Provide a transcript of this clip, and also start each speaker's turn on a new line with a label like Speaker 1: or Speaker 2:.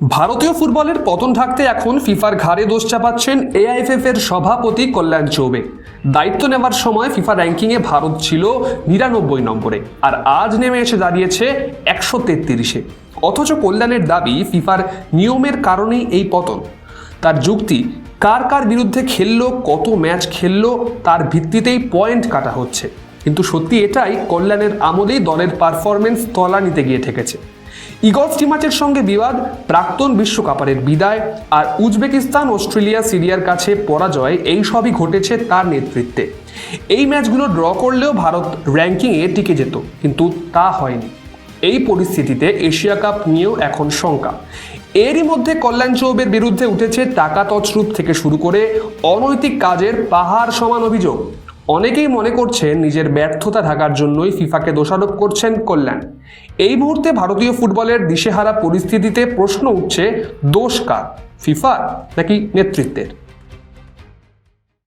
Speaker 1: ভারতীয় ফুটবলের পতন ঢাকতে এখন ফিফার ঘাড়ে দোষ চাপাচ্ছেন এআইএফএফ এর সভাপতি কল্যাণ চৌবে। দায়িত্ব নেওয়ার সময় ফিফা র্যাঙ্কিংয়ে ভারত ছিল নিরানব্বই নম্বরে, আর আজ নেমে এসে দাঁড়িয়েছে একশো তেত্রিশে। অথচ কল্যাণের দাবি ফিফার নিয়মের কারণেই এই পতন। তার যুক্তি, কার কার বিরুদ্ধে খেললো, কত ম্যাচ খেললো, তার ভিত্তিতেই পয়েন্ট কাটা হচ্ছে। কিন্তু সত্যি এটাই কল্যাণের আমলেই দলের পারফরমেন্স তলানিতে গিয়ে ঠেকেছে। ইগল স্টিমাচের সঙ্গে বিবাদ, প্রাক্তন বিশ্বকাপারের বিদায় আর উজবেকিস্তান, অস্ট্রেলিয়া, সিরিয়ার কাছে পরাজয়, এই সবই ঘটেছে তার নেতৃত্বে। এই ম্যাচগুলো ড্র করলেও ভারত র্যাঙ্কিংয়ে টিকে যেত, কিন্তু তা হয়নি। এই পরিস্থিতিতে এশিয়া কাপ নিয়েও এখন শঙ্কা। এরই মধ্যে কল্যাণ চৌবের বিরুদ্ধে উঠেছে টাকা তছরূপ থেকে শুরু করে অনৈতিক কাজের পাহাড় সমান অভিযোগ। অনেকেই মনে করছেন নিজের ব্যর্থতা থাকার জন্যই ফিফাকে দোষারোপ করছেন কল্যাণ। এই মুহূর্তে ভারতীয় ফুটবলের দিশেহারা পরিস্থিতিতে প্রশ্ন উঠছে, দোষ কার? ফিফার নাকি নেতৃত্বের?